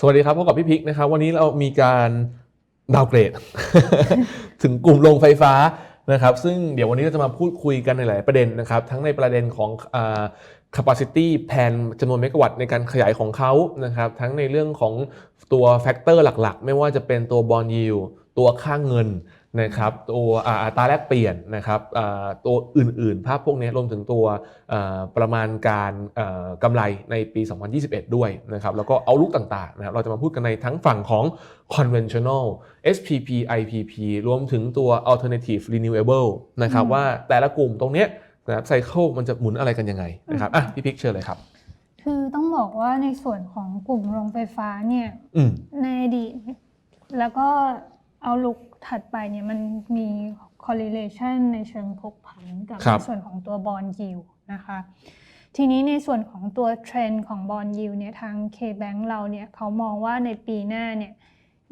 สวัสดีครับพบกับพี่พิกนะครับวันนี้เรามีการดาวเกรด ถึงกลุ่มโรงไฟฟ้านะครับ ซึ่งเดี๋ยววันนี้เราจะมาพูดคุยกันในหลายประเด็นนะครับ ทั้งในประเด็นของอ capacity plan จำนวนเมกะวัตต์ในการขยายของเขานะครับ ทั้งในเรื่องของตัวแฟกเตอร์หลักๆ ไม่ว่าจะเป็นตัวบอลยิวตัวค่างเงิน นะครับตัวอ่าอัตราแลกเปลี่ยนนะครับอ่าตัวอื่นๆ ภาพพวกนี้รวมถึงตัวอ่าประมาณการอ่ากำไรในปี 2021 ด้วยนะครับแล้วก็เอาลุกต่างๆนะครับเราจะมาพูดกันในทั้งฝั่งของ conventional SPP IPP รวมถึงตัว alternative renewable นะครับอืมว่าแต่ละกลุ่มตรงเนี้ยนะครับไซเคิลมันจะหมุนอะไรกันยังไงนะครับอะพี่พิกเชิญเลยครับคือต้องบอกว่าในส่วนของกลุ่มโรงไฟฟ้าเนี่ยอืมในอดีตแล้วก็ เอาลุกถัดไปเนี่ยมันมี correlation ในเชิงผกผันกับครับ ในส่วนของตัวบอลยิวนะคะ ทีนี้ในส่วนของตัวเทรนด์ของบอลยิวเนี่ยทาง K-Bank เราเนี่ยเขามองว่าในปีหน้าเนี่ย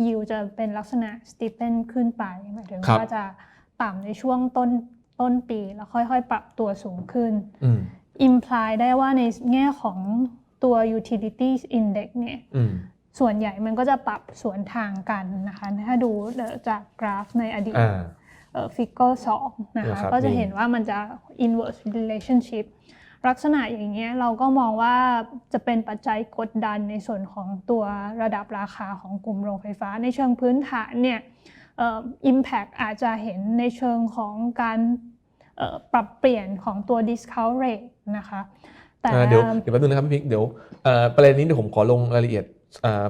ยิวจะเป็นลักษณะสติเ e นขึ้นไปหมายถึงครับ ว่าจะต่ำในช่วงต้นต้นปีแล้วค่อยๆ ปรับตัวสูงขึ้น อืม imply ได้ว่าในแง่ของตัว utilities index เนี่ย อืม ส่วนใหญ่มันก็จะปรับสวนทางกันนะคะ ถ้าดูจากกราฟในอดีตอ่าฟิกเกอร์สองนะนะคะครับก็จะนี่เห็นว่ามันจะ inverse relationship ลักษณะอย่างเงี้ยเราก็มองว่าจะเป็นปัจจัยกดดันในส่วนของตัวระดับราคาของกลุ่มโรงไฟฟ้า ในเชิงพื้นฐานเนี่ยเอ่อ impact อาจจะเห็นในเชิงของการเอ่อปรับเปลี่ยนของตัว discount rate นะคะแต่อ่าเดี๋ยวเดี๋ยวแป๊บนึงนะครับพี่พิกเดี๋ยวเอ่อประเด็นนี้เดี๋ยวผมขอลงรายละเอียดอ่า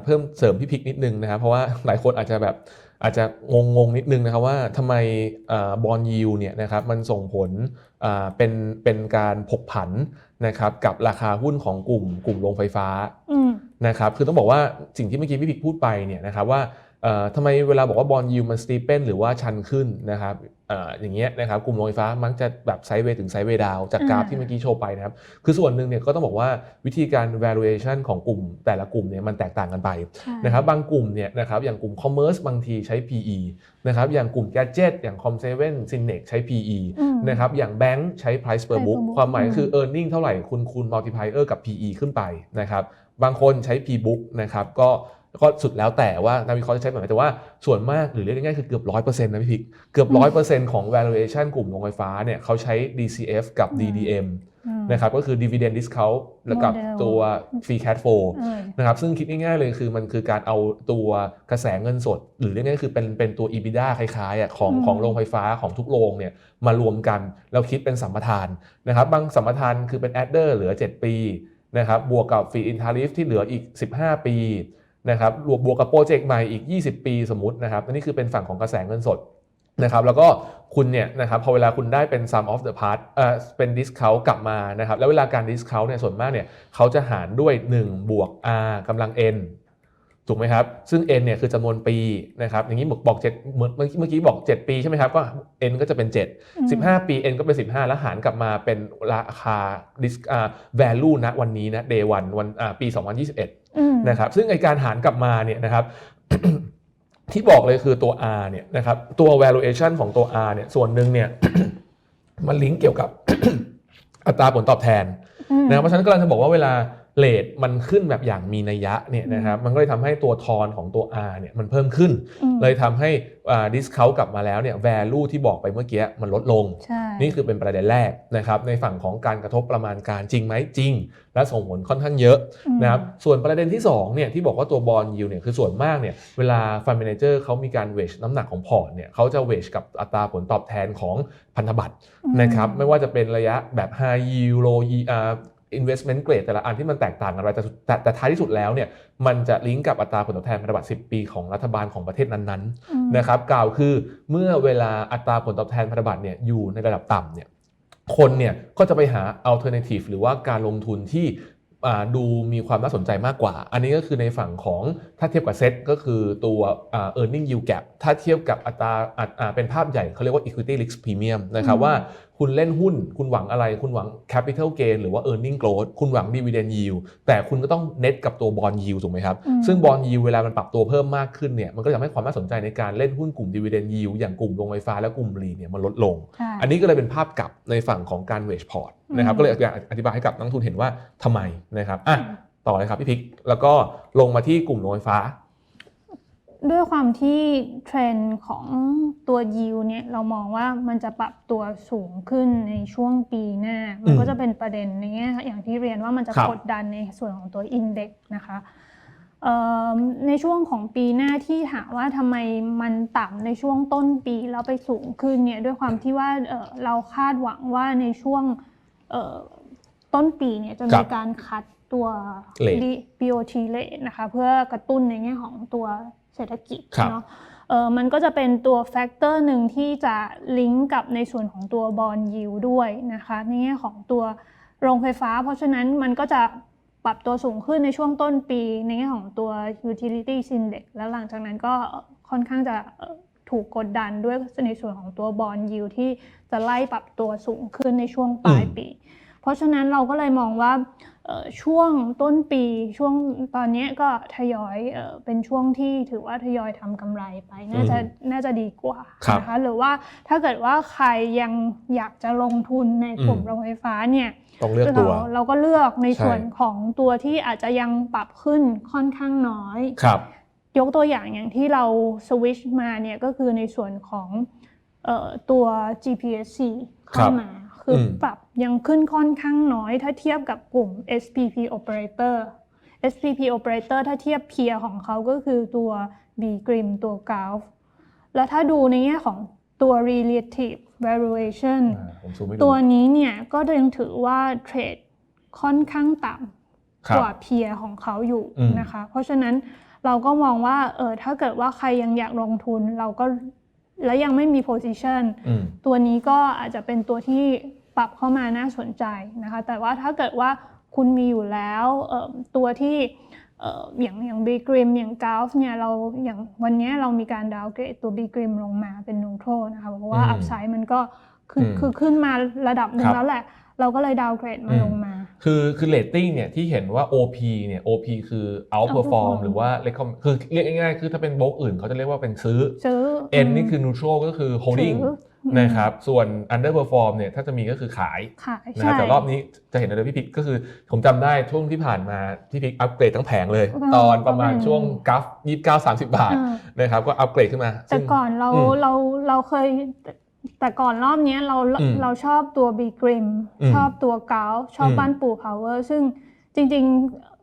เพิ่มเสริมพี่พิกนิดนึงนะครับเพราะว่าหลายคนอาจจะแบบอาจจะงงงๆนิดนึงนะครับว่าทำไมบอลยูเนี่ยนะครับมันส่งผลอ่าเป็นเป็นการผกผันนะครับกับราคาหุ้นของกลุ่มกลุ่มโรงไฟฟ้าอืมนะครับคือต้องบอกว่าสิ่งที่เมื่อกี้พี่พิกพูดไปเนี่ยนะครับว่าเอ่อทำไมเวลาบอกว่าบอลยูมันสตีเปนหรือว่าชันขึ้นนะครับเอ่ออย่างเงี้ยนะครับกลุ่มโรงไฟฟ้ามักจะแบบไซด์เวย์ถึงไซด์เวย์ดาวจากกราฟอ่าที่เมื่อกี้โชว์ไปนะครับ คือส่วนหนึ่งเนี่ยก็ต้องบอกว่าวิธีการ valuation ของกลุ่มแต่ละกลุ่มเนี่ยมันแตกต่างกันไปใช่นะครับบางกลุ่มเนี่ยนะครับอย่างกลุ่ม commerce บางทีใช้ PE นะครับอย่างกลุ่ม gadget อย่าง com7 Synex ใช้ PE อืมนะครับอย่างแบงค์ใช้ price per Price book per book ความหมายอืมคือ earning เท่าไหร่คุณคูณ multiplier กับ PE ขึ้นไปนะครับบางคนใช้ P book นะครับก็ ก็สุดแล้วแต่ว่านักวิเคราะห์จะใช้แบบไหนแต่ว่าส่วนมากหรือเรียกง่ายๆคือเกือบ100%นะพี่พิกเกือบ100%ของ valuation กลุ่มโรงไฟฟ้าเนี่ยเขาใช้ DCF กับ DDM อืมนะครับก็คือ dividend discount แล้วกับ Model ตัว free cash flow เออนะครับซึ่งคิดง่ายๆเลยคือมันคือการเอาตัวกระแสเงินสด หรือเรียกง่ายๆคือเป็นเป็นตัว EBITDA คล้ายๆอะของอืมของโรงไฟฟ้าของทุกโรงเนี่ยมารวมกันแล้วคิดเป็นสัมปทานนะครับบางสัมปทานคือเป็น adder เหลือ 7 ปีนะครับบวกกับ free in tariff ที่เหลืออีก 15 ปี นะครับรวมบวกกับโปรเจกต์ใหม่อีก 20 ปีสมมตินะครับอันนี้คือเป็นฝั่งของกระแสเงินสดนะครับแล้วก็คุณเนี่ยนะครับพอเวลาคุณได้เป็น sum of the part เอ่อเป็น discount กลับมานะครับแล้วเวลาการ discount เนี่ยส่วนมากเนี่ยเขาจะหารด้วย 1 บวก r กำลัง n ถูกไหมครับซึ่ง n เนี่ยคือจำนวนปีนะครับอย่างนี้บอกบอก7เหมือนเมื่อกี้เมื่อกี้บอก 7 ปีใช่ไหมครับก็ n ก็จะเป็น7อืม15 ปี n ก็เป็น 15 แล้วหารกลับมาเป็นราคา dis อ่า value ณวันนี้นะ day one วันอ่าปี 2021อืม นะครับซึ่งไอการหารกลับมาเนี่ยนะครับที่บอกเลยคือตัว R เนี่ยนะครับตัว valuation ของตัว R เนี่ยส่วนหนึ่งเนี่ยมันลิงก์เกี่ยวกับอัตราผลตอบแทนอืมนะครับเพราะฉะนั้นกำลังจะบอกว่าเวลา เลทมันขึ้นแบบอย่างมีนัยยะเนี่ยนะครับมันก็เลยทำให้ตัวทอนของตัว R เนี่ยมันเพิ่มขึ้นอืมเลยทำให้อ่า discount กลับมาแล้วเนี่ย value ที่บอกไปเมื่อกี้มันลดลง ใช่ นี่คือเป็นประเด็นแรกนะครับในฝั่งของการกระทบประมาณการจริงไหมจริง และส่งผลค่อนข้างเยอะอืม นะครับส่วนประเด็นที่2เนี่ยที่บอกว่าตัวบอลยิวเนี่ยคือส่วนมากเนี่ยเวลาฟันเมนเจอร์เขามีการเวชน้ำหนักของพอร์ตเนี่ยเขาจะเวชกับอัตราผลตอบแทนของพันธบัตรอืมนะครับไม่ว่าจะเป็นระยะแบบ high yield low yield อ่า investment grade แต่ละอันที่มันแตกต่างกันไปแต่แต่แต่ท้ายที่สุดแล้วเนี่ยมันจะลิงก์กับอัตราผลตอบแทนพันธบัตร10 ปีของรัฐบาลของประเทศนั้นๆอืมนะครับกล่าวคือเมื่อเวลาอัตราผลตอบแทนพันธบัตรเนี่ยอยู่ในระดับต่ำเนี่ยคนเนี่ยก็จะไปหา alternative หรือว่าการลงทุนที่อ่าดูมีความน่าสนใจมากกว่า อันนี้ก็คือในฝั่งของถ้าเทียบกับเซ็ตก็คือตัวอ่า earning yield gap ถ้าเทียบกับอัตราอัตอ่าเป็นภาพใหญ่เขาเรียกว่า equity risk premium นะครับอืมว่าคุณเล่นหุ้น คุณหวังอะไร คุณหวัง capital gain หรือว่า earning growth คุณหวัง dividend yield แต่คุณก็ต้อง net กับตัว bond yield ถูกไหมครับอืมซึ่ง bond yield เวลามันปรับตัวเพิ่มมากขึ้นเนี่ย มันก็จะทำให้ความน่าสนใจในการเล่นหุ้นกลุ่ม dividend yield อย่างกลุ่มโรงไฟฟ้าและกลุ่มรีเนี่ยมันลดลงใช่อันนี้ก็เลยเป็นภาพกลับในฝั่งของการ wage port นะครับอืมก็เลยอยากอธิบายให้กับนักลงทุนเห็นว่าทำไมนะครับอะต่อเลยครับพี่พิกแล้วก็ลงมาที่กลุ่มโรงไฟฟ้า ด้วยความที่เทรนด์ของตัวยิวเนี่ยเรามองว่ามันจะปรับตัวสูงขึ้นในช่วงปีหน้า มันก็จะเป็นประเด็นในแง่อย่างที่เรียนว่ามันจะครับกดดันในส่วนของตัวอินเด็กนะคะเอ่อในช่วงของปีหน้าที่ถามว่าทำไมมันต่ำในช่วงต้นปีแล้วไปสูงขึ้นเนี่ยด้วยความที่ว่าเอ่อเราคาดหวังว่าในช่วงเอ่อต้นปีเนี่ยจะครัมีบการคัด ตัว Rate BOT rate นะคะเพื่อกระตุ้นในแง่ของตัวเศรษฐกิจครับเนาะเออมันก็จะเป็นตัวแฟกเตอร์หนึ่งที่จะลิงก์กับในส่วนของตัวบอลยิวด้วยนะคะในแง่ของตัวโรงไฟฟ้า เพราะฉะนั้นมันก็จะปรับตัวสูงขึ้นในช่วงต้นปี ในแง่ของตัว utility index แล้วหลังจากนั้นก็ค่อนข้างจะเอ่อถูกกดดันด้วยในส่วนของตัวบอลยิวที่จะไล่ปรับตัวสูงขึ้นในช่วงปลายปี เพราะฉะนั้นเราก็เลยมองว่าเอ่อ ช่วงต้นปีช่วงตอนนี้ก็ทยอยเอ่อเป็นช่วงที่ถือว่าทยอยทำกำไรไป น่าจะน่าจะดีกว่าครับนะคะหรือว่าถ้าเกิดว่าใครยังอยากจะลงทุนในกลุ่มอืมโรงไฟฟ้าเนี่ยต้องเลือกตัวเราเราก็เลือกในใช่ส่วนของตัวที่อาจจะยังปรับขึ้นค่อนข้างน้อยครับ ยกตัวอย่างอย่างที่เราสวิชมาเนี่ยก็คือในส่วนของเอ่อตัว GPSC เข้ามา คืออมปรับยังขึ้นค่อนข้างน้อยถ้าเทียบกับกลุ่ม SPP operator SPP operator ถ้าเทียบเพียของเขาก็คือตัว B Grim ตัว Gulf แล้วถ้าดูในแง่ของตัว relative valuation อ่าผมซูมให้ดูตัวนี้เนี่ยก็ยังถือว่าเทรดค่อนข้างต่ครัำบกว่าเพียของเขาอยู่อืมนะคะ เพราะฉะนั้นเราก็มองว่าเออถ้าเกิดว่าใครยังอยากลงทุนเราก็ และยังไม่มี position อืมตัวนี้ก็อาจจะเป็นตัวที่ปรับเข้ามาน่าสนใจนะคะ แต่ว่าถ้าเกิดว่าคุณมีอยู่แล้วเอ่อตัวที่เอ่ออย่างอย่าง b ีกริมอย่างก u ฟเนี่ยเราอย่างวันนี้เรามีการดาวเกรดตัว b ีกริมลงมาเป็นนูโตรนะคะเพราะว่าอืมอัพไซด์มันก็ขึ้นอืมคือขึ้นมาระดับหนึ่คงรับแล้วแหละ เราก็เลยดาวเกรดมันอืมลงมา คือคือเรตติ้งเนี่ยที่เห็นว่า OP เนี่ย OP คือ outperform outperform หรือว่า recommend คือเรียกง่ายๆ คือถ้าเป็นโบรกอื่นเขาจะเรียกว่าเป็นซื้อ ซื้อ N นี่คือ neutral ก็คือ holding ถือนะครับ ส่วน underperform เนี่ยถ้าจะมีก็คือขายขายนะคใช่รับแต่รอบนี้จะเห็นอะไรพี่พิกก็คือผมจำได้ช่วงที่ผ่านมาพี่พิกอัปเกรดทั้งแผงเลยอืมตอนประมาณก็เป็นช่วงกัฟยี่สิบเก้าสามสิบบาทอ่านะครับก็อัปเกรดขึ้นมาแต่ซึ่ง ก่อนเราอืมเราเราเคย แต่แต่ก่อนรอบเนี้ยเราอืมเราชอบตัว b ีกริมอืมชอบตัวก u ฟชอบอืมบ้านปู่พาวเวอร์ซึ่งจริง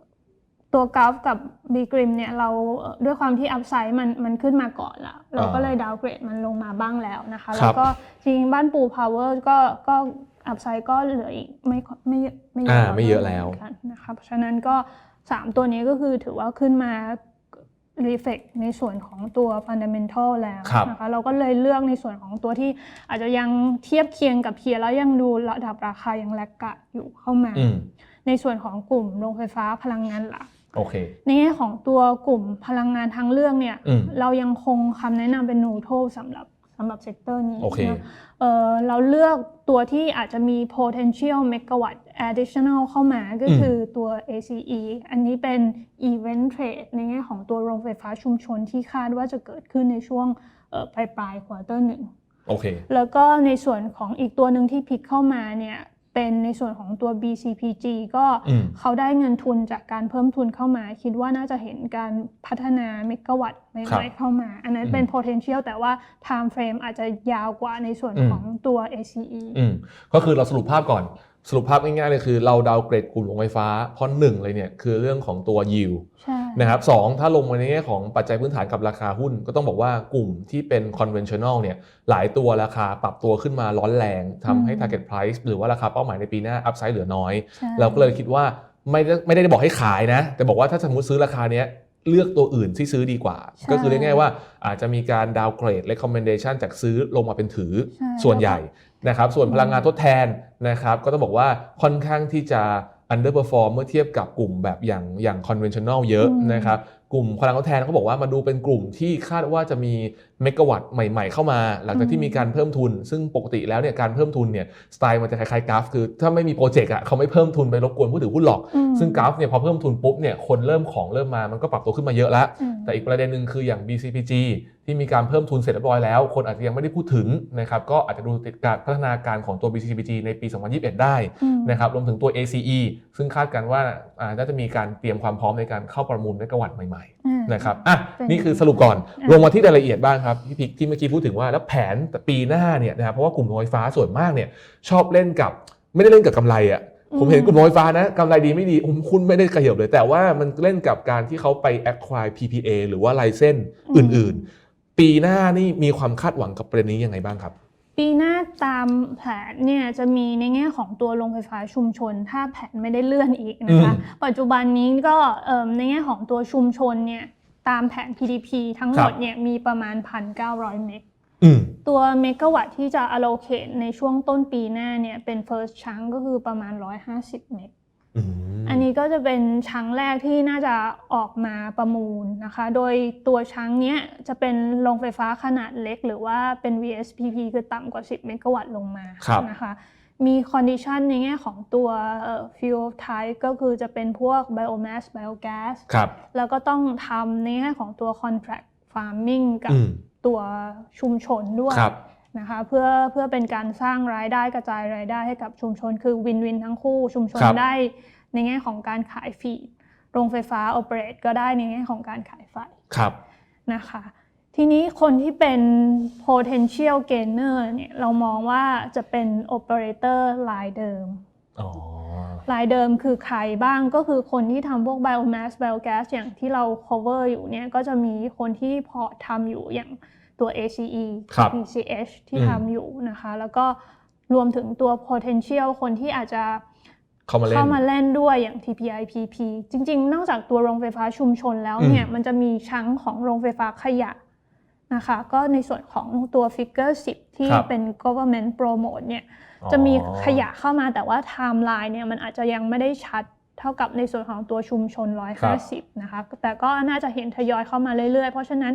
ๆตัวก u ฟกับ b ีกริมเนี่ยเราเอ่อด้วยความที่อัพไซด์มันมันขึ้นมาก่อนละเราก็เลยดาวเกรดมันลงมาบ้างแล้วนะคะครัแล้บวก็จริงๆบ้านปู่พาวเวอร์ก็ก็อัพไซด์ก็เหลืออีกไม่ค่อยไม่เยอะไม่เยอ่าอะไม่เยอะแล้วหมืนกันนะคะเพราะฉะนั้นก็สามตัวนี้ก็คือถือว่าขึ้นมา reflect ในส่วนของตัว fundamental แล้วครับนะคะเราก็เลยเลือกในส่วนของตัวที่อาจจะยังเทียบเคียงกับเพียร์แล้วยังดูระดับราคายังแลกกะอยู่เข้ามาอืมในส่วนของกลุ่มโรงไฟฟ้าพลังงานหลักโอเคในแง่ของตัวกลุ่มพลังงานทางเลือกเนี่ยอืมเรายังคงคำแนะนำเป็น neutral สำหรับสำหรับเซกเตอร์นี้โอเคนะเอ่อเราเลือกตัวที่อาจจะมี potential megawatt additional เข้ามาก็อืมคือตัว ACE อันนี้เป็น event trade ในแง่ของตัวโรงไฟฟ้าชุมชนที่คาดว่าจะเกิดขึ้นในช่วงเอ่อปลายปลายควอเตอร์หนึ่งโอเค แล้วก็ในส่วนของอีกตัวหนึ่งที่พลิกเข้ามาเนี่ยเป็นในส่วนของตัว BCPG ก็อืมเขาได้เงินทุนจากการเพิ่มทุนเข้ามา คิดว่าน่าจะเห็นการพัฒนาเมกะวัตต์ใหครัม่บๆเข้ามา อันนั้นอืมเป็น potential แต่ว่า time frame อาจจะยาวกว่าในส่วนอืมของตัว ACE อืมก็คือเราสรุปภาพก่อน สรุปภาพง่ายๆเลยคือเราดาวเกรดกลุ่มโรงไฟฟ้าเพราะหนึ่งเลยเนี่ยคือเรื่องของตัว yield ใช่นะครับสองถ้าลงมาในแง่ของปัจจัยพื้นฐานกับราคาหุ้น ก็ต้องบอกว่ากลุ่มที่เป็น conventional เนี่ยหลายตัวราคาปรับตัวขึ้นมาร้อนแรงทำให้ target price หรือว่าราคาเป้าหมายในปีหน้า upside เหลือน้อยใช่เราก็เลยคิดว่าไม่ได้ไม่ได้บอกให้ขายนะ แต่บอกว่าถ้าสมมติซื้อราคาเนี้ยเลือกตัวอื่นที่ซื้อดีกว่าใช่ก็คือเรียกง่ายๆว่าอาจจะมีการดาวเกรด recommendation จากซื้อลงมาเป็นถือใช่ส่วนใหญ่ นะครับส่วนอืมพลังงานทดแทนนะครับก็ต้องบอกว่าค่อนข้างที่จะ underperform เมื่อเทียบกับกลุ่มแบบอย่างอย่าง conventional เยอะนะครับกลุ่มพลังทดแทนเขาบอกว่ามาดูเป็นกลุ่มที่คาดว่าจะมี เมกะวัตต์ใหม่ ๆ เข้ามา หลังจากที่มีการเพิ่มทุน ซึ่งปกติแล้วเนี่ยการเพิ่มทุนเนี่ยสไตล์มันจะคล้ายๆกราฟ คือถ้าไม่มีโปรเจกต์อะเขาไม่เพิ่มทุนไปรบกวนผู้ถือหุ้นหรอกอืมซึ่งกราฟเนี่ยพอเพิ่มทุนปุ๊บเนี่ยคนเริ่มของเริ่มมามันก็ปรับตัวขึ้นมาเยอะแล้วอืมแต่อีกประเด็นหนึ่งคืออย่าง BCPG ที่มีการเพิ่มทุนเสร็จเรียบร้อยแล้ว คนอาจจะยังไม่ได้พูดถึงนะครับก็อาจจะดูติดการพัฒนาการของตัว BCPG ในปี 2021 ได้อืมนะครับรวมถึงตัว ACE ซึ่งคาดกันว่าอ่าน่าจะมีการเตรียมความพร้อมในการเข้าประมูลเมกะวัตต์ใหม่อ่าๆนะครับอะเป็นนี่คือสรุปก่อนอะลงมาที่รายละเอียดบ้างครับพี่พิกที่เมื่อกี้พูดถึงว่าแล้วแผนปีหน้าเนี่ยนะครับเพราะว่ากลุ่มโรงไฟฟ้าส่วนมากเนี่ยชอบเล่นกับไม่ได้เล่นกับกำไรอะผมเห็นกลุ่มโรงไฟฟ้านะกำไรดีไม่ดีอืมคุณไม่ได้กระเหิบเลย แต่ว่ามันเล่นกับการที่เขาไป acquire PPA หรือว่า license อื่น ๆ ปีหน้านี่มีความคาดหวังกับประเด็นนี้ยังไงบ้างครับ ปีหน้าตามแผนเนี่ยจะมีในแง่ของตัวโรงไฟฟ้าชุมชน ถ้าแผนไม่ได้เลื่อนอีกนะคะอืมปัจจุบันนี้ก็เอิ่มในแง่ของตัวชุมชนเนี่ยตามแผน PDP ทั้งหมดเนี่ยมีประมาณ 1,900 เมกอืมตัวเมกะวัตต์ที่จะ allocate ในช่วงต้นปีหน้าเนี่ยเป็น first chunk ก็คือประมาณ 150 เมก อืมอันนี้ก็จะเป็นชั้งแรกที่น่าจะออกมาประมูลนะคะ โดยตัวชั้งเนี้ยจะเป็นโรงไฟฟ้าขนาดเล็ก หรือว่าเป็น VSPP คือต่ำกว่า 10 เมกะวัตต์ลงมาครับนะคะมีคอนดิชันในแง่ของตัวเอ่อ fuel type ก็คือจะเป็นพวก biomass biogas ครับแล้วก็ต้องทำในแง่ของตัว contract farming กับอืมตัวชุมชนด้วยครับ นะคะเพื่อเพื่อเป็นการสร้างรายได้กระจายรายได้ให้กับชุมชน คือวินวินทั้งคู่ชุมชนครับ ได้ในแง่ของการขายฟีดโรงไฟฟ้า o p e r a t e ก็ได้ในแง่ของการขายไฟ ครับ นะคะทีนี้คนที่เป็น potential gainer เนี่ยเรามองว่าจะเป็น operator รายเดิม อ๋อ รายเดิมคือใครบ้างก็คือคนที่ทำพวก biomass biogas อย่างที่เรา cover อยู่เนี่ยก็จะมีคนที่พอทำอยู่อย่าง ตัว ACE ครับ PCH ที่อืมทำอยู่นะคะ แล้วก็รวมถึงตัว potential คนที่อาจจะเข้ามาเล่นเข้ามาเล่นด้วยอย่าง TPIPP จริง ๆ นอกจากตัวโรงไฟฟ้าชุมชนแล้วเนี่ยอืมมันจะมีชั้งของโรงไฟฟ้าขยะนะคะก็ในส่วนของตัว Figure 10 ที่ครับเป็น government promote เนี่ยจะมีขยะเข้ามาแต่ว่าไทม์ไลน์เนี่ยมันอาจจะยังไม่ได้ชัดเท่ากับในส่วนของตัวชุมชน 150 นะคะแต่ก็น่าจะเห็นทยอยเข้ามาเรื่อยๆ เพราะฉะนั้น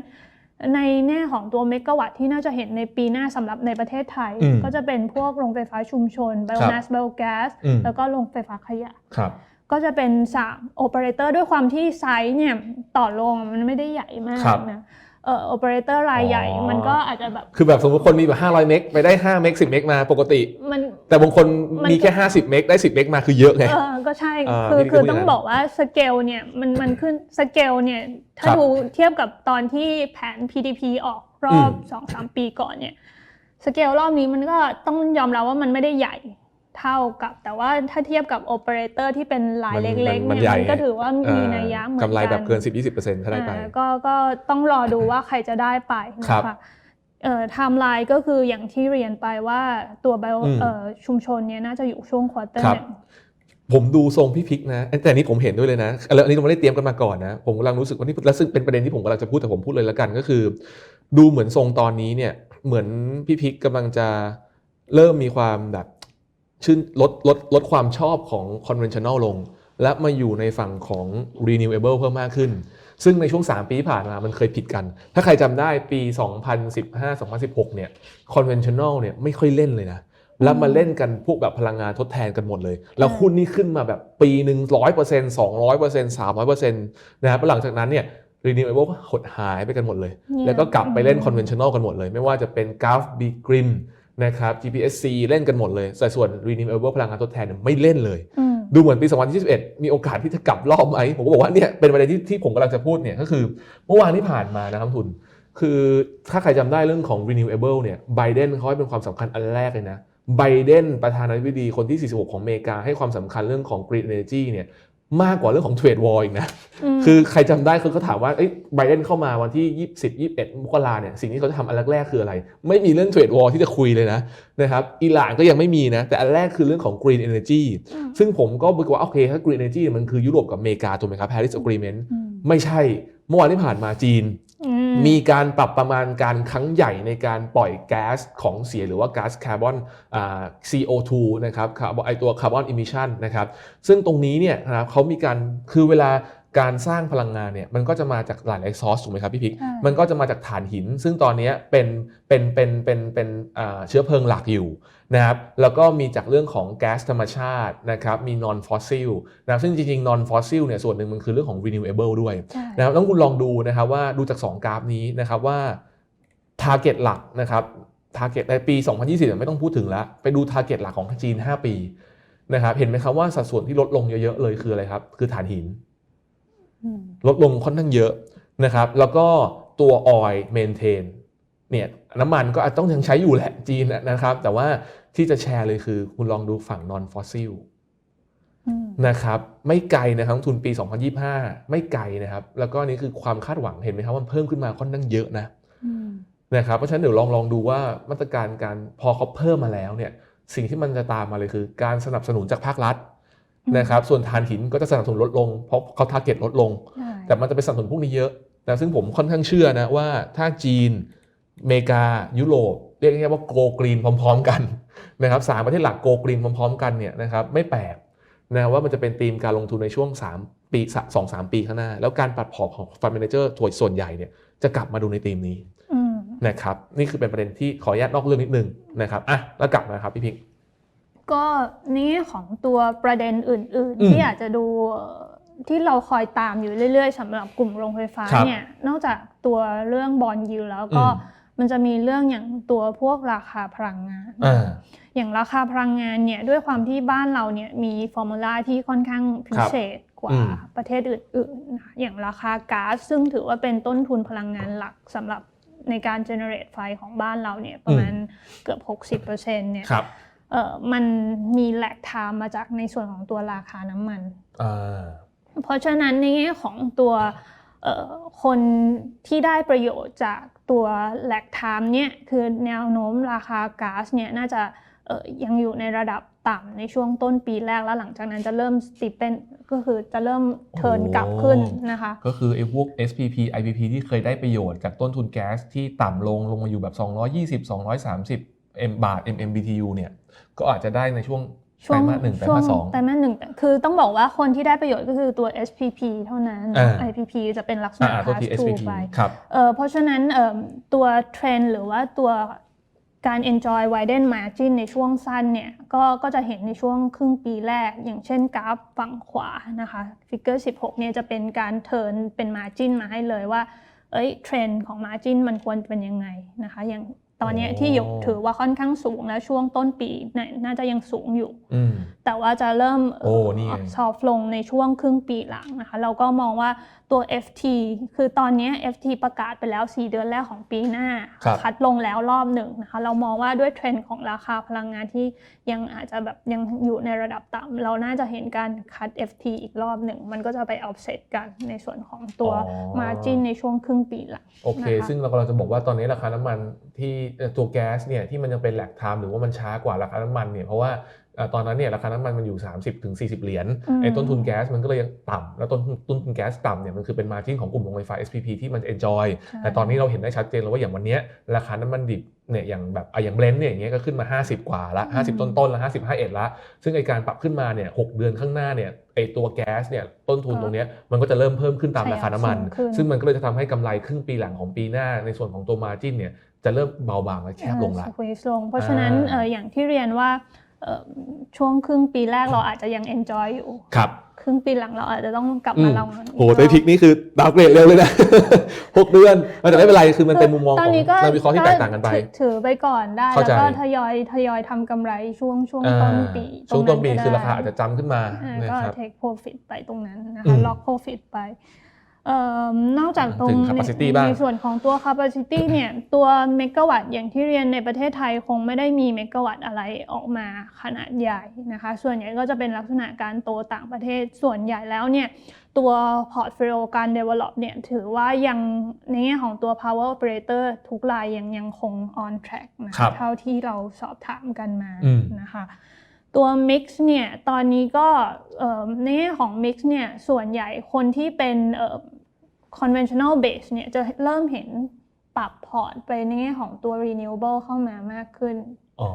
ในแง่ของตัวเมกะวัตต์ที่น่าจะเห็นในปีหน้าสำหรับในประเทศไทยอืมก็จะเป็นพวกโรงไฟฟ้าชุมชน biomass biogas อืมแล้วก็โรงไฟฟ้าขยะครับก็จะเป็น3 operator ด้วยความที่ไซส์เนี่ยต่อโรงมันไม่ได้ใหญ่มาก ครับนะเอ่อ operator รายใหญ่ อ๋อ มันก็อาจจะแบบ คือแบบสมมติคนมีแบบ500 เมกไปได้ 5 เมก10 เมกมาปกติ มัน แต่บางคนมันมีแค่50 เมกได้ 10 เมกมาคือเยอะไง เออก็ใช่ อ่าคือพี่คือก็พูดต้องอย่างนั้นบอกว่าสเกลเนี่ยมันมันขึ้นสเกลเนี่ยถ้าครับดูเทียบกับตอนที่แผน PDP ออกรอบอืม2-3ปีก่อนเนี่ยสเกลรอบนี้มันก็ต้องยอมรับว่ามันไม่ได้ใหญ่ เท่ากับ แต่ว่าถ้าเทียบกับโอเปอเรเตอร์ที่เป็นรายมันเล็กๆมันเนี่ยใหญ่มันก็ถือว่ามีอ่านัยยะเหมือนกันกำไรแบบเกิน 10-20%ถ้าได้ไปอ่าก็ก็ต้องรอดูว่าใครจะได้ไปนะครัคะบเอ่อไทม์ไลน์ก็คืออย่างที่เรียนไปว่าตัว bio อืมเอ่อชุมชนเนี่ยน่าจะอยู่ช่วงควอเตอร์ครับหนึ่งผมดูทรงพี่พิกนะ แต่อันนี้ผมเห็นด้วยเลยนะแล้วอันนี้เราไม่ได้เตรียมกันมาก่อนนะ ผมกำลังรู้สึกว่านี่และซึ่งเป็นประเด็นที่ผมกำลังจะพูดแต่ผมพูดเลยแล้วกันก็คือ ดูเหมือนทรงตอนนี้เนี่ยเหมือนพี่พิกกำลังจะเริ่มมีความแบบ ชื่นลดลดลดความชอบของ conventional ลง และมาอยู่ในฝั่งของ renewable เพิ่มมากขึ้น ซึ่งในช่วง 3 ปีที่ผ่านมามันเคยผิดกัน ถ้าใครจำได้ปี 2015-2016 เนี่ย conventional เนี่ยไม่ค่อยเล่นเลยนะ แล้วมาเล่นกันพวกแบบพลังงานทดแทนกันหมดเลย แล้วหุ้นนี่ขึ้นมาแบบปีหนึ่งร้อยเปอร์เซ็นต์สองร้อยเปอร์เซ็นต์สามร้อยเปอร์เซ็นต์นะครับแล้วหลังจากนั้นเนี่ย renewable ก็หดหายไปกันหมดเลยเงียบแล้วก็กลับไปเล่น conventional กันหมดเลย ไม่ว่าจะเป็น Gulf b g r i m นะครับ GPSC เล่นกันหมดเลยแต่ส่วน renewable พลังงานทดแทนเนี่ยไม่เล่นเลยอืมดูเหมือนปี 2021 มีโอกาสที่จะกลับรอบไหมผมก็บอกว่าเนี่ยเป็นประเด็นที่ที่ผมกำลังจะพูดเนี่ยก็คือเมื่อวานที่ผ่านมานะครับทุน คือถ้าใครจำได้เรื่องของ renewable เนี่ยไบเดนเขาให้เป็นความสำคัญอันแรกเลยนะไบเดนประธานาธิบดีคนที่ 46 ของอเมริกาให้ความสำคัญเรื่องของ green energy เนี่ย มากกว่าเรื่องของ trade war อีกนะมคือใครจำได้คือเขาถามว่าเอ้ยไบเดนเข้ามาวันที่ 20 21มกราเนี่ยสิ่งที่เขาจะทำอันแรกๆคืออะไร ไม่มีเรื่องเทรดวอร์ที่จะคุยเลยนะนะครับอิหร่านก็ยังไม่มีนะ แต่อันแรกคือเรื่องของ green energy อืมซึ่งผมก็บอกว่า โอเคถ้า green energy มันคือยุโรปกับอเมริกาถูกไหมครับ Paris Agreement อืมไม่ใช่เมื่อวานที่ผ่านมาจีนอื มีการปรับประมาณการครั้งใหญ่ในการปล่อยแก๊สของเสียหรือว่าก๊าซคาร์บอน CO2 นะครับบอนไอตัวคาร์บอนอิมิชันนะครับซึ่งตรงนี้เนี่ยนะครับเขามีการคือเวลา การสร้างพลังงานเนี่ยมันก็จะมาจากหลายๆซอสถูกไหมครับพี่พิกใช่มันก็จะมาจากถ่านหิน ซึ่งตอนเนี้ยเป็นเป็นเป็นเป็นเป็นอ่าเชื้อเพลิงหลักอยู่นะครับแล้วก็มีจากเรื่องของแก๊สธรรมชาตินะครับมี non fossil นะครับซึ่งจริงๆ non fossil เนี่ยส่วนหนึ่งมันคือเรื่องของ renewable ด้วยใช่นะครับต้องคุณลองดูนะครับว่าดูจาก 2 กราฟนี้นะครับว่า target หลักนะครับ target ในปี 2020เนี่ยไม่ต้องพูดถึงแล้ว ไปดู target หลักของจีน 5 ปีนะครับเห็นไหมครับว่าสัดส่วนที่ลดลงเยอะๆเลยคืออะไรครับคือถ่านหินอืม ลดลงค่อนข้างเยอะนะครับ แล้วก็ตัว oil maintain เนี่ยน้ำมันก็อาจต้องยังใช้อยู่แหละจีนนะครับ แต่ว่าที่จะแชร์เลยคือคุณลองดูฝั่ง non fossil อืมนะครับไม่ไกลนะครับทุนปี 2025 ไม่ไกลนะครับ แล้วก็นี่คือความคาดหวังเห็นไหมครับว่ามันเพิ่มขึ้นมาค่อนข้างเยอะนะอืมนะครับเพราะฉะนั้นเดี๋ยวลองลองดูว่ามาตรการการพอเขาเพิ่มมาแล้วเนี่ยสิ่งที่มันจะตามมาเลยคือ การสนับสนุนจากภาครัฐอืม นะครับส่วนฐานหินก็จะสนับสนุนลดลง เพราะเขาทาร์เก็ตลดลงใช่แต่มันจะไปสนับสนุนพวกนี้เยอะนะซึ่งผมค่อนข้างเชื่อนะว่าถ้าจีนอเมริกา ยุโรปเรียกง่ายๆว่าโกกรีนพร้อม ๆ กันนะครับสามประเทศหลักโกกรีนพร้อม ๆ กันเนี่ยนะครับไม่แปลกนะว่ามันจะเป็นธีมการลงทุนในช่วง 3 ปีสองสามปีข้างหน้า แล้วการปัดพอร์ตของฟันเมนเจอร์ส่วนใหญ่เนี่ยจะกลับมาดูในธีมนี้อืมนะครับนี่คือเป็นประเด็นที่ขออนุญาตนอกเรื่องนิดนึงนะครับอะแล้วกลับมาครับพี่พิง ก็นี่ของตัวประเด็นอื่น อืๆมที่อาจจะดูเอ่อที่เราคอยตามอยู่เรื่อย ๆสำหรับกลุ่มโรงไฟฟ้าครับเนี่ยนอกจากตัวเรื่องบอลยูแล้วก็อืม มันจะมีเรื่องอย่างตัวพวกราคาพลังงาน อ่า อย่างราคาพลังงานเนี่ยด้วยความที่บ้านเราเนี่ยมีฟอร์มูลาที่ค่อนข้างพิเศษกว่าอืม ประเทศอื่นๆนะคะอย่างราคาก๊าซซึ่งถือว่าเป็นต้นทุนพลังงานหลักสำหรับในการเจเนเรตไฟของบ้านเราเนี่ยประมาณเกือบ 60%เนี่ย ครับเอ่อ มันมีแหลกไทม์มาจากในส่วนของตัวราคาน้ำมันอ่าเพราะฉะนั้นในแง่ของตัวเอ่อคนที่ได้ประโยชน์จากตัวแหลกไทม์เนี่ยคือแนวโน้มราคาก๊าซเนี่ยน่าจะเอ่อยังอยู่ในระดับต่ำในช่วงต้นปีแรกแล้วหลังจากนั้นจะเริ่มสติเป็นก็คือจะเริ่มเทิร์นกลับขึ้นนะคะ ก็คือไอ้พวก SPP IPP ที่เคยได้ประโยชน์จากต้นทุนแก๊สที่ต่ำลงลงมาอยู่แบบ 220 230 M บาท MMBTU เนี่ย ก็อาจจะได้ในช่วงไตรมาสหนึ่งไตรช่วมางสสองไตรมาสหนึ่งแต่คือต้องบอกว่าคนที่ได้ประโยชน์ก็คือตัว SPP เท่านั้นอ่า IPP จะเป็นลักษณะอ่าตัว pass ที่ through SPP ไปครับเอ่อเพราะฉะนั้นเอิ่มตัวเทรนด์หรือว่าตัวการ enjoy widen margin ในช่วงสั้นเนี่ยก็ก็จะเห็นในช่วงครึ่งปีแรก อย่างเช่นกราฟฝั่งขวานะคะฟิกเกอร์16 เนี่ยจะเป็นการเทิร์นเป็น margin มาให้เลยว่า เอ้ยเทรนด์ของ margin มันควรเป็นยังไงนะคะ อย่าง ตอนเนี้ยโอ้ที่ยกถือว่าค่อนข้างสูงแล้วช่วงต้นปีเนี่ยน่าจะยังสูงอยู่อืมแต่ว่าจะเริ่มโอ้นี่ไงซอฟลงในช่วงครึ่งปีหลังนะคะ เราก็มองว่าตัว FT คือตอนเนี้ย FT ประกาศไปแล้ว 4 เดือนแรกของปีหน้าครับคัดลงแล้วรอบหนึ่งนะคะเรามองว่าด้วยเทรนด์ของราคาพลังงานที่ยังอาจจะแบบยังอยู่ในระดับต่ำเราน่าจะเห็นการคัด FT อีกรอบหนึ่ง มันก็จะไป offset กันในส่วนของตัวอ๋อ margin ในช่วงครึ่งปีหลังโอเคนะคะซึ่งเรากำลังจะบอกว่าตอนนี้ราคาน้ำมันที่เอ่อตัวแก๊สเนี่ยที่มันยังเป็นแหลกไทม์หรือว่ามันช้ากว่าราคาน้ำมันเนี่ยเพราะว่าเอ่อ ตอนนั้นเนี่ยราคาน้ำมันมันอยู่ 30ถึง40เหรียญอืมไอ้ต้นทุนแก๊สมันก็เลยยังต่ำแล้วต้นทุนต้นทุนแก๊สต่ำเนี่ยมันคือเป็นมาจิ้นของกลุ่มโรงไฟฟ้า SPP ที่มัน enjoy ใช่แต่ตอนนี้เราเห็นได้ชัดเจนแล้วว่าอย่างวันเนี้ยราคาน้ำมันดิบเนี่ยอย่างแบบอะอย่างเบลนด์เนี่ยอย่างเงี้ยก็ขึ้นมา 50 กว่าละ 50 ต้นต้นๆละ50 51ละซึ่งไอการปรับขึ้นมาเนี่ยหกเดือนข้างหน้าเนี่ยไอตัวแก๊สเนี่ยต้นทุนตรงเนี้ยมันก็จะเริ่มเพิ่มขึ้นตามราคาน้ำมันขยับสูงขึ้นซึ่งมันก็เลยจะทำให้กำไรครึ่งปีหลังของปีหน้าในส่วนของตัวมาจิ้นเนี่ยจะเริ่มเบาบางและแคบลงละสควีสลงเพราะฉะนั้นอ่าเอ่ออย่างที่เรียนว่าเอ่อ ช่วงครึ่งปีแรกเราอาจจะยัง enjoy อยู่ ครับ ครึ่งปีหลังเราอาจจะต้องกลับอืมามลองโหแต่พิกนี่คือดาวเกรดเร็วเลยนะหกเดือนแต่ไม่เป็นไรคือมันเป็นมุมมองขตออนงนี้ก็นักวิเคราะห์ที่แตกต่างกันไป ถือถือไปก่อนได้เข้าแล้วใจก็ทยอยทยอยทำกำไรช่วงช่วงอ่าต้นปี ช่วงต้นปีก็คือได้ราคาอาจจะจำขึ้นมาอ่านะก็ครับ take profit ไปตรงนั้นนะอืคะม lock profit ไปเอ่อ นอกจากตรงถึง capacity บ้างในส่วนของตัว capacity เนี่ยตัวเมกะวัตต์อย่างที่เรียนในประเทศไทยคงไม่ได้มีเมกะวัตต์อะไรออกมาขนาดใหญ่นะคะส่วนใหญ่ก็จะเป็นลักษณะการโตต่างประเทศส่วนใหญ่แล้วเนี่ยตัว portfolio การ develop เนี่ยถือว่ายังในแง่ของตัว power operator ทุกรายยังยังคง on track นะครัคะบเท่าที่เราสอบถามกันมาอืมนะคะ ตัว mix เนี่ยตอนนี้ก็ในแง่ของ mix เนี่ยส่วนใหญ่คนที่เป็น conventional base เนี่ยจะเริ่มเห็นปรับพอร์ตไปในแง่ของตัว renewable เข้ามามากขึ้น อ๋อ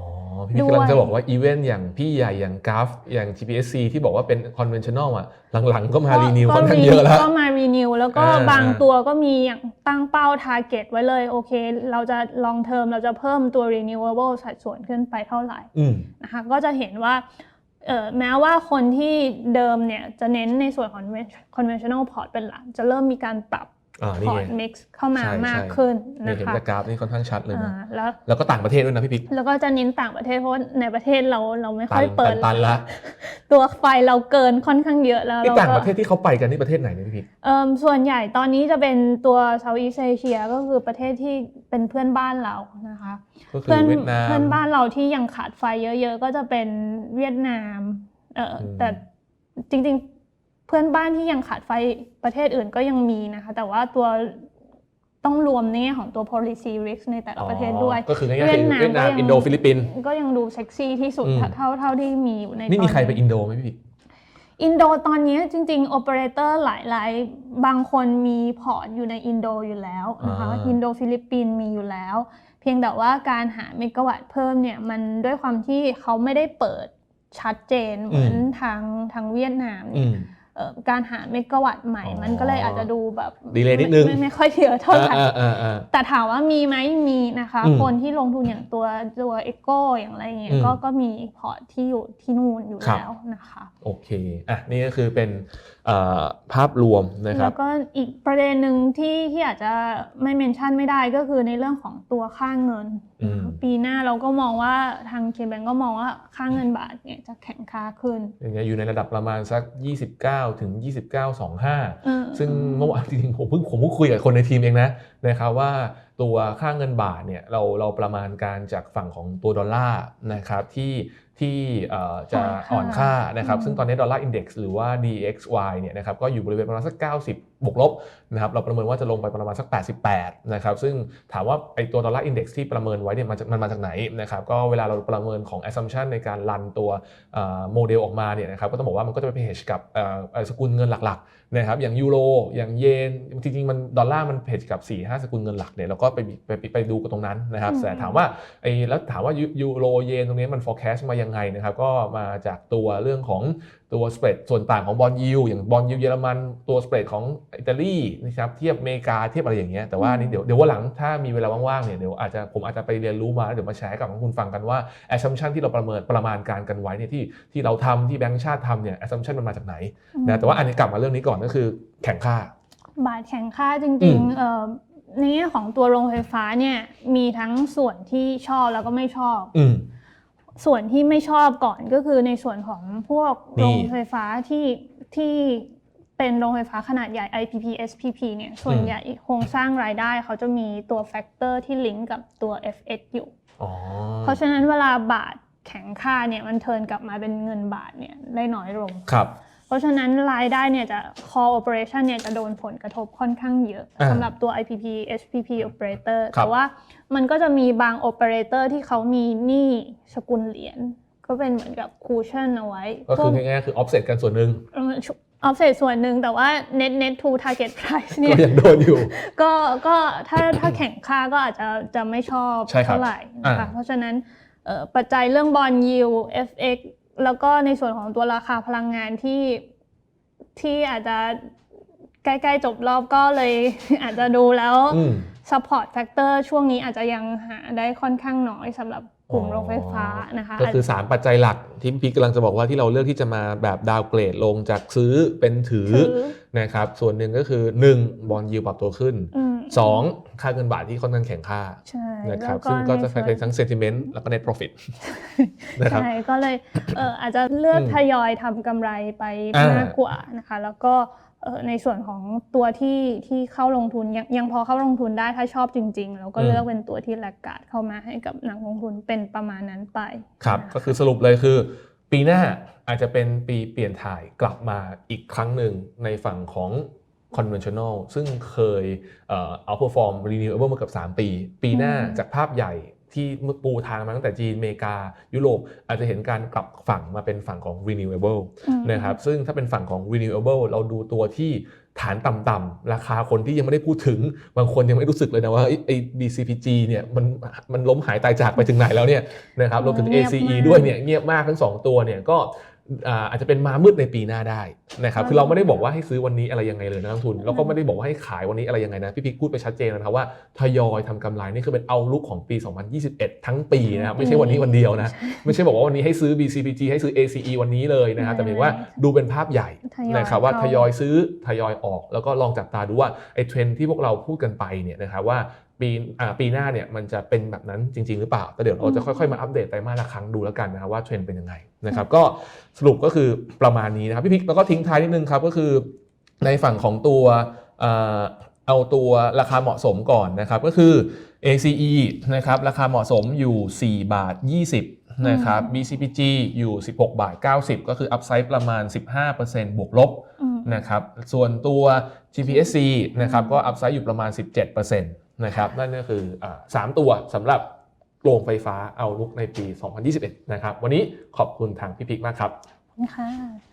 พี่ด้วยกำลังจะบอกว่าอีเวนต์อย่างพี่ใหญ่อย่างกราฟอย่าง GPSC ที่บอกว่าเป็น conventional อะ หลังๆก็มารีนิวค่อนข้างเยอะแล้ว ก็มารีนิวแล้วก็อ่าบางตัวก็มีอย่างตั้งเป้า target ไว้เลย โอเค เราจะ long term เราจะเพิ่มตัว renewable สัดส่วนขึ้นไปเท่าไหร่อืมนะคะก็จะเห็นว่าเอ่อแม้ว่าคนที่เดิมเนี่ยจะเน้นในส่วนของ conventional port เป็นหลัก จะเริ่มมีการปรับอ่านี่ พอไงร์ต mix เข้ามาใช่ใช่มากขึ้นนี่นะเห็นคะจากกราฟนี่ค่อนข้างชัดเลยนะอ่าแล้วแล้วก็ต่างประเทศด้วยนะพี่ปิ๊กแล้วก็จะเน้นต่างประเทศเพราะว่าในประเทศเราเราไม่ตัค่อยนเปิดตันๆละตัวไฟเราเกินค่อนข้างเยอะแล้วที่เราต่างก็ประเทศที่เขาไปกันนี่ประเทศไหนเนี่ยพี่ปิ๊กเอิ่มส่วนใหญ่ตอนนี้จะเป็นตัว Southeast Asia ก็คือประเทศที่เป็นเพื่อนบ้านเรานะคะก็คือเพื่อนเวียดนามเพื่อนบ้านเราที่ยังขาดไฟเยอะ ๆ ก็จะเป็นเวียดนามเอออมแต่จริงๆเพื่อนบ้านที่ยังขาดไฟประเทศอื่นก็ยังมีนะคะ แต่ว่าตัวต้องรวมในแง่ของตัว policy risk ในแต่ละประเทศด้วยอ๋อก็คือง่ายๆเวีคืยอดนามเวียดนามก็ยังอินโดฟิลิปปินส์ก็ยังดูเซ็กซี่ที่สุดอืมเท่าเท่าที่มีอยู่ในนี่มีใครตอไปอินโดไหมพี่ปิ๊กอินโดตอนนี้จริงๆโอเปอเรเตอร์หลายๆ บางคนมีพอร์ตอยู่ในอินโดอยู่แล้วนะคะอ่าอินโดฟิลิปปินส์มีอยู่แล้ว เพียงแต่ว่าการหาเมกะวัตต์เพิ่มเนี่ยมันด้วยความที่เขาไม่ได้เปิดชัดเจนเหมือนทางทางเวียดนามอืเนี่ยมเอ่อ การหาเมกะวัตต์ใหม่อ๋อมันก็เลยอาจจะดูแบบดีเลยนิดนึงไม่ไม่ไม่ค่อยเยอะเท่าไหร่อ่าอ่าอ่าแต่ถามว่ามีไหมมีนะคะอืมคนที่ลงทุนอย่างตัวตัวเอโกอย่างไรเงี้อืยมก็ก็มีพอร์ตที่อยู่ที่นู่นอยู่ครับแล้วนะคะ โอเคอะนี่ก็คือเป็นเอ่อภาพรวมนะครัแล้บวก็อีกประเด็นหนึ่งที่ที่อาจจะไม่เมนชั่นไม่ได้ก็คือในเรื่องของตัวค่าเงินอืมปีหน้าเราก็มองว่าทางเคแบงก็มองว่าค่าเงินบาทเนี่ยจะแข็งค่าขึ้นอย่างเงี้ยอยู่ในระดับประมาณสัก 29 ถึง 29.25อืมซึ่งเมื่อวานจริงๆผมเพิ่งผมเพิ่งคุยกับคนในทีมเองนะนะครับว่าตัวค่าเงินบาทเนี่ยเราเราประมาณการจากฝั่งของตัวดอลลาร์นะครับที่ที่เอ่อจะอ่อนค่านะครับซึ่งตอนนี้ดอลลาร์อินเด็กซ์หรือว่า DXY เนี่ยนะครับก็อยู่บริเวณประมาณสัก 90 บวกลบนะครับเราประเมินว่าจะลงไปประมาณสัก 88 นะครับซึ่งถามว่าไอตัวดอลลาร์อินเด็กซ์ที่ประเมินไว้เนี่ยมันจะมันมาจากไหนนะครับก็เวลาเราประเมินของ assumption ในการรันตัวโมเดลออกมาเนี่ยนะครับก็ต้องบอกว่ามันก็จะไปเพจกับเอ่อเอ่อสกุลเงินหลักๆนะครับอย่างยูโรอย่างเยนจริงๆมันดอลลาร์มันเพจกับ 4 5 สกุลเงินหลักเนี่ยเราก็ไปไปไปไปดูกันตรงนั้นนะครับอืมแต่ถามว่าไอ้แล้วถามว่ายูยูโรเยนตรงนี้มัน forecast มายังไงนะครับก็มาจากตัวเรื่องของตัวสเปรดส่วนต่างของบอลยูอย่างบอลยูเยอรมันตัวสเปรดของอิตาลีนะครับเทียบอเมริกาเทียบอะไรอย่างเงี้ยแต่ว่าอันนี่เดี๋ยวเดี๋ยววันหลังถ้ามีเวลาว่างๆเนี่ยเดี๋ยวอาจจะผมอาจจะไปเรียนรู้มาแล้วเดี๋ยวมาแชร์ให้กับคุณฟังกันว่า assumption ที่เราประเมินประมาณการกันไว้เนี่ยที่ที่เราทำที่แบงก์ชาติทำเนี่ย assumption มันมาจากไหนนะแต่ว่าอันนี้กลับมาเรื่องนี้ก่อนก็คือแข่งค่า บาทแข็งค่าจอืริงมๆเอ่อในแง่ของตัวโรงไฟฟ้าเนี่ยมีทั้งส่วนที่ชอบแล้วก็ไม่ชอบอืม ส่วนที่ไม่ชอบก่อนก็คือในส่วนของพวกนี่โรงไฟฟ้าที่ที่เป็นโรงไฟฟ้าขนาดใหญ่ IPP SPP เนี่ยส่วนใหญ่โครงสร้างรายได้เขาจะมีตัวแฟกเตอร์ที่ลิงก์กับตัว FX อยู่อ๋อเพราะฉะนั้นเวลาบาทแข็งค่าเนี่ยมันเทิร์นกลับมาเป็นเงินบาทเนี่ยได้น้อยลงครับเพ ราะฉะนั้นรายได้เนี่ยจะ core operation เนี่ยจะโดนผลกระทบค่อนข้างเยอะอ่าสำหรับตัว IPP HPP operator ครับแต่ว่ามันก็จะมีบาง operator ที่เขามีหนี้สกุลเหรียญก็เป็นเหมือนกับ cushion เอาไว้ ก็คือง่ายๆคือ offset กันส่วนหนึ่งออฟเซตส่วนหนึ่งแต่ว่า net net to target price เนี่ก็ยยังโดนอยู่ ก็ก็ถ้าถ้าแข่งค่าก็อาจจะจะไม่ชอบใช่ครับเท่าไหร่นะคะอ่าเพราะฉะนั้นเอ่อปัจจัยเรื่องบอลยิว FX แล้วก็ในส่วนของตัวราคาพลังงานที่ที่อาจจะใกล้ๆจบรอบก็เลยอาจจะดูแล้วอืม support factor ช่วงนี้อาจจะยังหาได้ค่อนข้างน้อยสำหรับกลุ่มอ๋อโรงไฟฟ้านะคะก็คือ 3 ปัจจัยหลักที่พี่กำลังจะบอกว่าที่เราเลือกที่จะมาแบบดาวเกรดลงจากซื้อเป็นถือถือนะครับส่วนหนึ่งก็คือ 1. บอลยิวปรับตัวขึ้นอืม 2. ค่าเงินบาทที่ค่อนข้างแข็งค่าใช่นะครับแล้วซึ่งก็จะในส่วนเป็นทั้ง sentiment แล้วก็ net profit นะครับใช่ก็เลยเอออาจจะเลือกอืมทยอยทำกำไรไปอ่ามมากกว่านะคะแล้วก็เอ่อในส่วนของตัวที่ที่เข้าลงทุนยังยังพอเข้าลงทุนได้ถ้าชอบจริงๆ เราก็อืมเลือกเป็นตัวที่แลกการ์ดเข้ามาให้กับนักลงทุนเป็นประมาณนั้นไป ครับนะะก็คือสรุปเลยคือ ปีหน้าอาจจะเป็นปีเปลี่ยนถ่ายกลับมาอีกครั้งหนึ่งในฝั่งของ conventional ซึ่งเคยเอ่อ outperform renewable มาเกือบ3 ปี ปีหน้าอืมจากภาพใหญ่ที่ปูทางมาตั้งแต่จีนอเมริกา ยุโรปอาจจะเห็นการกลับฝั่งมาเป็นฝั่งของ renewable อืมนะครับซึ่งถ้าเป็นฝั่งของ renewable เราดูตัวที่ฐานต่ำๆราคาคนที่ยังไม่ได้พูดถึง บางคนยังไม่รู้สึกเลยนะว่าไอ้ไอ้ BCPG เนี่ยมันมันล้มหายตายจากไปถึงไหนแล้วเนี่ยนะครับรวมถึงเงียบ ACE มากด้วยเนี่ยเงียบมากทั้งสองตัวเนี่ยก็ อ่าอาจจะเป็นมามืดในปีหน้าได้นะครับคือเราไม่ได้บอกว่าให้ซื้อวันนี้อะไรยังไงเลยนะนักลงทุนแล้วก็ไม่ได้บอกว่าให้ขายวันนี้อะไรยังไงนะพี่พิกพูดไปชัดเจนแล้วนะครับว่าทยอยทำกำไรนี่คือเป็นเอาลุกของปี 2021 ทั้งปีนะครับไม่ใช่วันนี้วันเดียวนะไม่ใช่บอกว่าวันนี้ให้ซื้อ BCPG ให้ซื้อ ACE วันนี้เลยนะครับแต่หมายถึงว่าดูเป็นภาพใหญ่ทยอยนะครับว่าเข้าทยอยซื้อทยอยออก แล้วก็ลองจับตาดูว่าไอ้เทรนด์ที่พวกเราพูดกันไปเนี่ยนะครับว่า ปีอ่าปีหน้าเนี่ยมันจะเป็นแบบนั้นจริง ๆ หรือเปล่าแต่เดี๋ยวเราจะค่อยๆมาอัปเดตไตรมาสละครั้งดูแล้วกันนะครับว่าเทรนด์เป็นยังไงนะครับก็สรุปก็คือประมาณนี้นะครับพี่พิกแล้วก็ทิ้งท้ายนิดนึงครับก็คือในฝั่งของตัวอ่าเอาตัวราคาเหมาะสมก่อนนะครับก็คือ ACE นะครับราคาเหมาะสมอยู่ 4 บาท 20นะครับ BCPG อยู่ 16 บาท 90 ก็คืออัพไซด์ประมาณ 15%บวกลบอืมนะครับส่วนตัว GPSC นะครับก็อัพไซด์อยู่ประมาณ 17%นะครับนั่นก็คืออาสามตัวสำหรับโรงไฟฟ้าเอาลุกในปี 2021 นะครับ วันนี้ขอบคุณทางพี่พิกมากครับขอบคุณค่ะ